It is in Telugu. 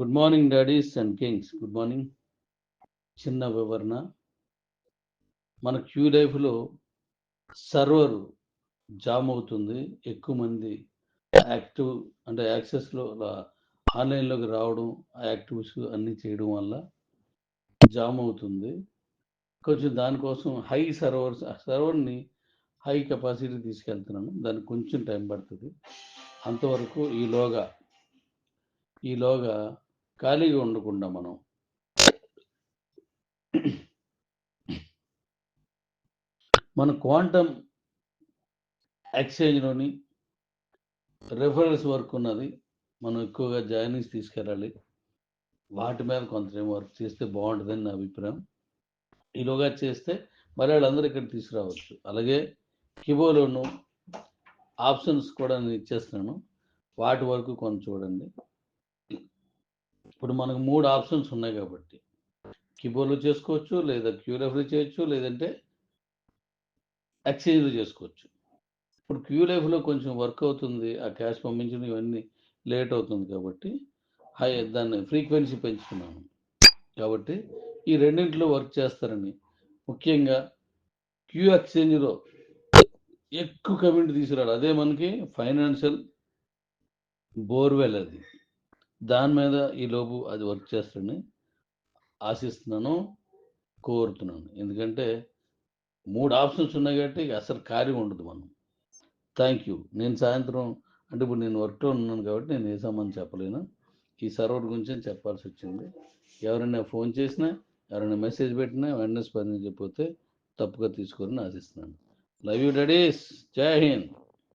Good morning daddies and kings good morning చిన్న వివరణ. మన క్యూ లైఫ్లో సర్వర్ జామ్ అవుతుంది. ఎక్కువ మంది యాక్టివ్ అంటే యాక్సెస్లో ఆన్లైన్లోకి రావడం ఆ యాక్టివ్స్ అన్నీ చేయడం వల్ల జామ్ అవుతుంది. కొంచెం దానికోసం హై సర్వర్స్ సర్వర్ని హై కెపాసిటీ తీసుకెళ్తున్నాను. దానికి కొంచెం టైం పడుతుంది. అంతవరకు ఈలోగా ఈలోగా ఖాళీగా ఉండకుండా మనం మన క్వాంటమ్ ఎక్స్చేంజ్లోని రెఫరెన్స్ వర్క్ ఉన్నది. మనం ఎక్కువగా జాయినింగ్స్ తీసుకెళ్ళాలి. వాటి మీద కొంత వర్క్ చేస్తే బాగుంటుందని నా అభిప్రాయం. ఈలోగా చేస్తే మరి వాళ్ళందరూ ఇక్కడ తీసుకురావచ్చు. అలాగే కిబోలోను ఆప్షన్స్ కూడా నేను ఇచ్చేస్తున్నాను. వాటి వరకు కొంచెం చూడండి. ఇప్పుడు మనకు మూడు ఆప్షన్స్ ఉన్నాయి కాబట్టి. కీబోర్డ్లో చేసుకోవచ్చు లేదా క్యూలైఫ్లో చేయొచ్చు లేదంటే ఎక్స్చేంజ్లో చేసుకోవచ్చు. ఇప్పుడు క్యూలైఫ్లో కొంచెం వర్క్ అవుతుంది ఆ క్యాష్ పంపించడం ఇవన్నీ లేట్ అవుతుంది కాబట్టి హై దాన్ని ఫ్రీక్వెన్సీ పెంచుకున్నాను కాబట్టి ఈ రెండింటిలో వర్క్ చేస్తారని. ముఖ్యంగా క్యూ ఎక్స్చేంజ్లో ఎక్కువ కమ్యూనిటీ తీసుకురాడు అదే మనకి ఫైనాన్షియల్ బోర్వెల్ అది. దాని మీద ఈ లోపు అది వర్క్ చేస్తాడని ఆశిస్తున్నాను కోరుతున్నాను. ఎందుకంటే మూడు ఆప్షన్స్ ఉన్నాయి కాబట్టి అసలు కార్యం ఉండదు మనం. థ్యాంక్ యూ నేను సాయంత్రం అంటే ఇప్పుడు నేను వర్క్లో ఉన్నాను కాబట్టి నేను ఏ సంబంధం చెప్పలేను. ఈ సర్వర్ గురించి చెప్పాల్సి వచ్చింది. ఎవరైనా ఫోన్ చేసినా ఎవరైనా మెసేజ్ పెట్టినా వెంటనే స్పందించకపోతే తప్పుగా తీసుకోరని ఆశిస్తున్నాను. లవ్ యూ డాడీస్ జై హింద్